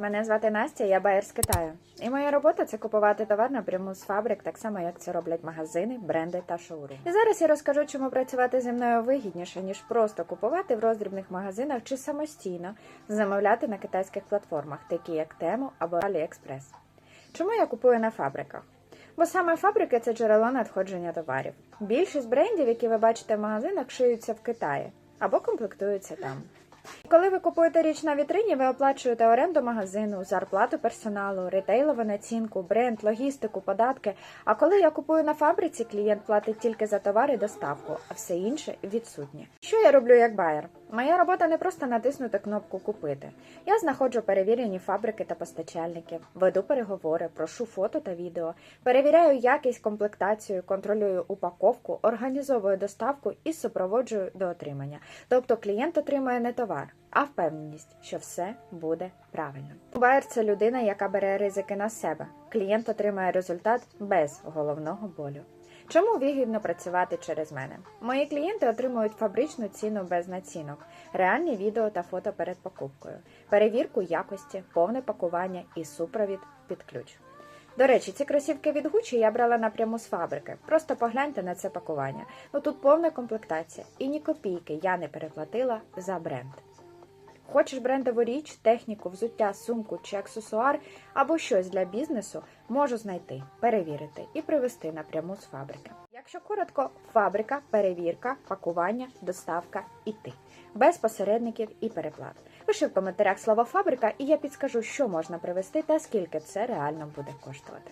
Мене звати Настя, я байер з Китаю. І моя робота це купувати товар напряму з фабрик, так само як це роблять магазини, бренди та шоуруми. І зараз я розкажу, чому працювати зі мною вигідніше, ніж просто купувати в роздрібних магазинах чи самостійно замовляти на китайських платформах, такі як Temu або AliExpress. Чому я купую на фабриках? Бо саме фабрики це джерело надходження товарів. Більшість брендів, які ви бачите в магазинах, шиються в Китаї або комплектуються там. Коли ви купуєте річ на вітрині, ви оплачуєте оренду магазину, зарплату персоналу, ретейлову націнку, бренд, логістику, податки. А коли я купую на фабриці, клієнт платить тільки за товар і доставку, а все інше відсутнє. Що я роблю як байер? Моя робота не просто натиснути кнопку Купити. Я знаходжу перевірені фабрики та постачальників, веду переговори, прошу фото та відео, перевіряю якість, комплектацію, контролюю упаковку, організовую доставку і супроводжую до отримання. Тобто клієнт отримує не товар, а впевненість, що все буде правильно. Байер це людина, яка бере ризики на себе. Клієнт отримає результат без головного болю. Чому вигідно працювати через мене? Мої клієнти отримують фабричну ціну без націнок, реальні відео та фото перед покупкою, перевірку якості, повне пакування і супровід під ключ. До речі, ці кросівки від Gucci я брала напряму з фабрики. Просто погляньте на це пакування. Ну тут повна комплектація, і ні копійки я не переплатила за бренд. Хочеш брендову річ, техніку, взуття, сумку чи аксесуар або щось для бізнесу, можу знайти, перевірити і привезти напряму з фабрики. Якщо коротко, фабрика, перевірка, пакування, доставка і ти. Без посередників і переплат. Пиши в коментарях слово фабрика, і я підскажу, що можна привезти та скільки це реально буде коштувати.